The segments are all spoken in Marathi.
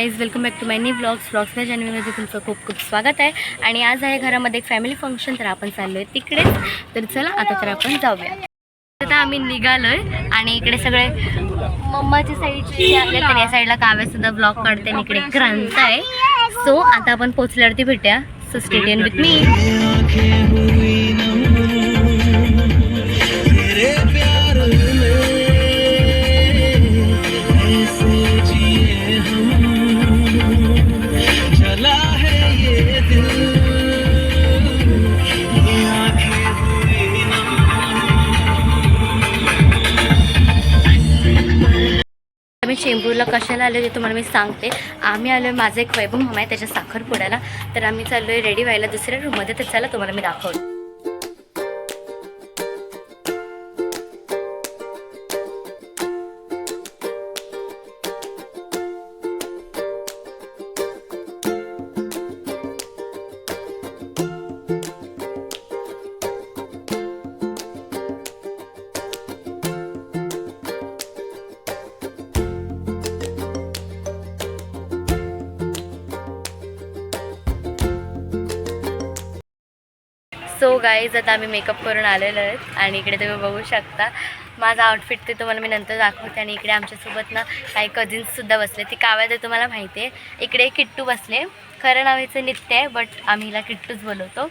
Guys welcome back to my new blogs blogs या चॅनलमध्ये तुमचं खूप खूप स्वागत आहे. आणि आज आहे घरामध्ये एक फॅमिली फंक्शन तर आपण चाललो आहे तिकडेच. तर चला आता तर आपण जाऊया. आता आम्ही निघालोय आणि इकडे सगळे मम्माच्या साईडचे आले तर या साईडला काव्यासुद्धा ब्लॉग काढते आणि इकडे क्रांत आहे. सो आता आपण पोचल्यावरती भेटूया. सो स्टेडियम विथ मी चेंबूरला कशाला आलो ते तुम्हाला मी सांगते. आम्ही आलो आहे माझं एक वैभव मामा आहे त्याच्या साखरपुड्याला. तर आम्ही चाललो आहे रेडी व्हायला दुसऱ्या रूममध्ये तर चला तुम्हाला मी दाखवतो. सो गाईज आता आम्ही मेकअप करून आलेलो आहेत आणि इकडे तुम्ही बघू शकता. माझा आउटफिट ते तुम्हाला मी नंतर दाखवते आणि इकडे आमच्यासोबत ना काही कझिन्ससुद्धा बसले. ती काव्या तर तुम्हाला माहिती आहे. इकडे किट्टू बसले. खरं नावाचं नित्य आहे बट आम्ही हिला किट्टूच बोलवतो.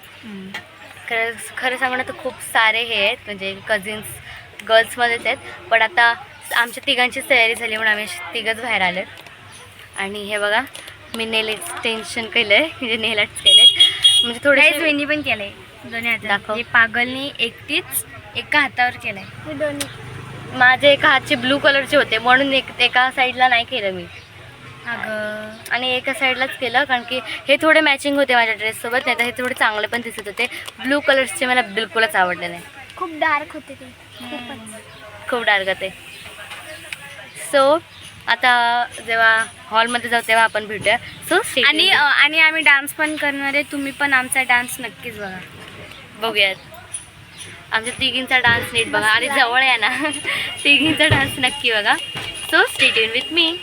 खरं खरं सांगणं तर खूप सारे हे आहेत. म्हणजे कझिन्स गर्ल्समध्येच आहेत. पण आता आमच्या तिघांचीच तयारी झाली म्हणून आम्ही तिघंच बाहेर आलो आणि हे बघा मी नेल एक्सटेन्शन केलं आहे म्हणजे नेल आर्ट्स केले म्हणजे थोडे वेणी पण केलं आहे दोन्ही हातात. दाखव. हे पागलनी एकटीच एका हातावर केलंय. माझे एका हातचे ब्लू कलरचे होते म्हणून एक एका साईडला नाही केलं मी. अगं. आणि एका साईडलाच केलं कारण की हे थोडे मॅचिंग होते माझ्या ड्रेससोबत नाही तर हे थोडे चांगले पण दिसत होते. ब्लू कलर्सचे मला बिलकुलच आवडले नाही. खूप डार्क होते ते. खूप डार्क ते सो आता जेव्हा हॉलमध्ये जाऊ तेव्हा आपण भेटूया. सो आणि अ, आणि आम्ही डान्स पण करणार आहे तुम्ही पण आमचा डान्स नक्कीच बघा. बघूयात. आमच्या तिघींचा डान्स नीट बघा. आणि जवळ आहे ना. तिघींचा डान्स नक्की बघा. So stay with me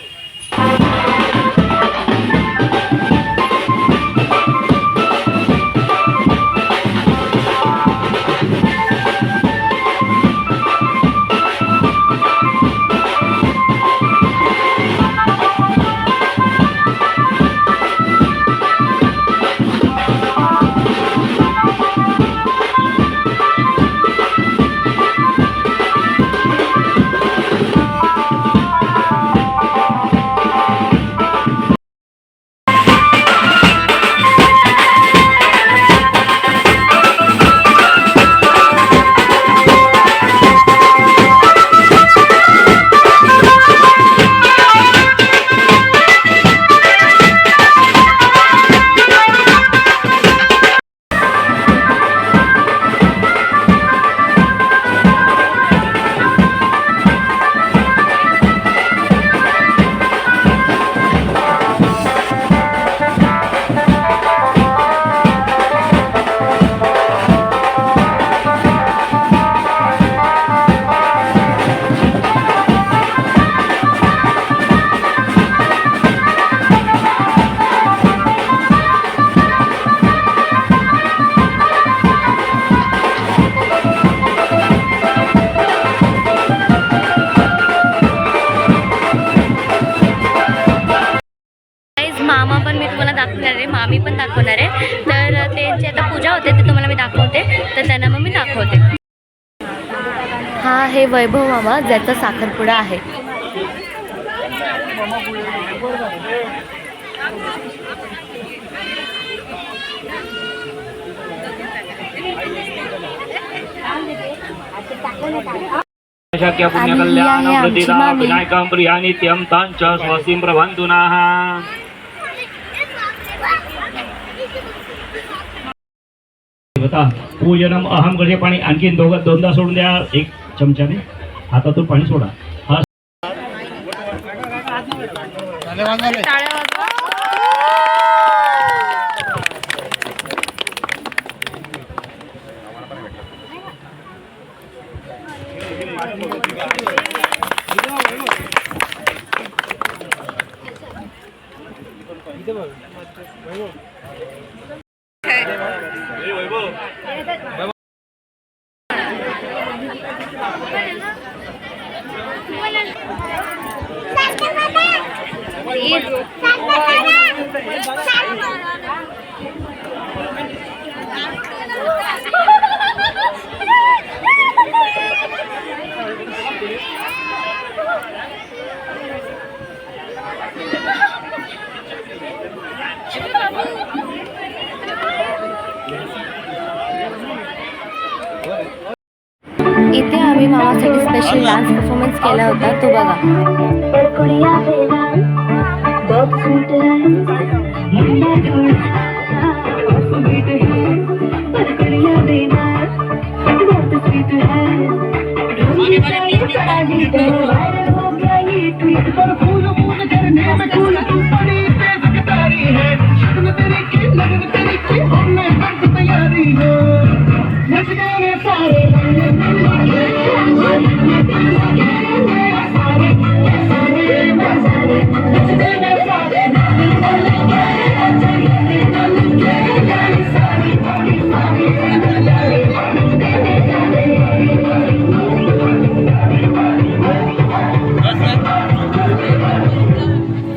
दाखवणार आहे मामी पण दाखवणार आहे. तर त्यांची आता पूजा होते ते तुम्हाला मी दाखवते. तर त्यांना मग मी दाखवते. हा आहे वैभव मामा ज्याचा साखरपुडा आहे. शक्य पुण्यकल्याण प्रतिदा विनायकं प्रियानि त्यं ताञ्च स्वस्तिं नः देवता पूजनम अहम करते पाणी आणखीन दोघं दोनदा सोडून द्या. एक चमच्याने हातातून पाणी सोडा. हा. Bye. इथे आम्ही मामासाठी स्पेशल डान्स परफॉर्मन्स केला होता तो बघा.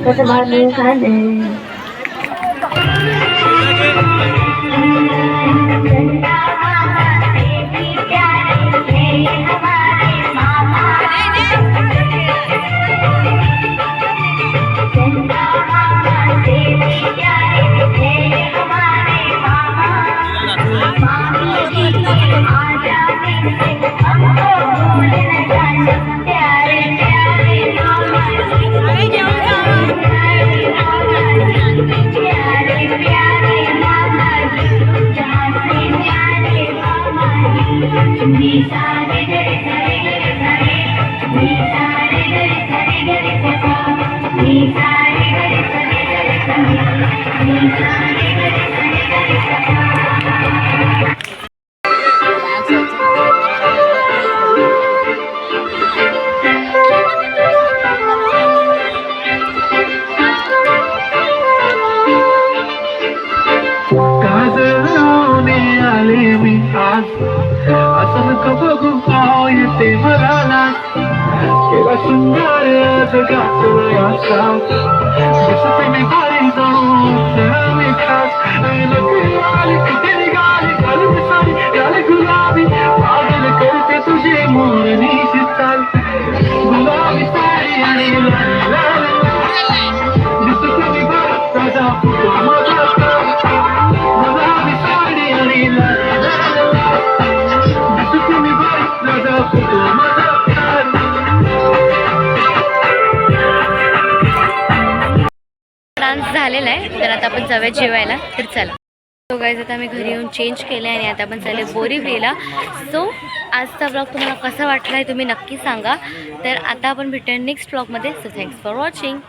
What about me, honey? शृंगार आज गाठला असा दिसते मी भारी जाऊन चला मी खास नकली आली कुठे निघाली घाली मी साडी घाली गुलाबी पागल करते तुझे मोरनी चाल गुलाबी साडी आणि लाल लाल आलेला आहे. तर आता आपण जाऊया जेवायला. तर चला. सो गाईज आता आम्ही घरी येऊन चेंज केलं आहे आणि आता आपण चालले बोरीवलीला. सो आजचा ब्लॉग तुम्हाला कसा वाटला आहे तुम्ही नक्की सांगा. तर आता आपण भेटूया नेक्स्ट ब्लॉगमध्ये सो थँक्स फॉर वॉचिंग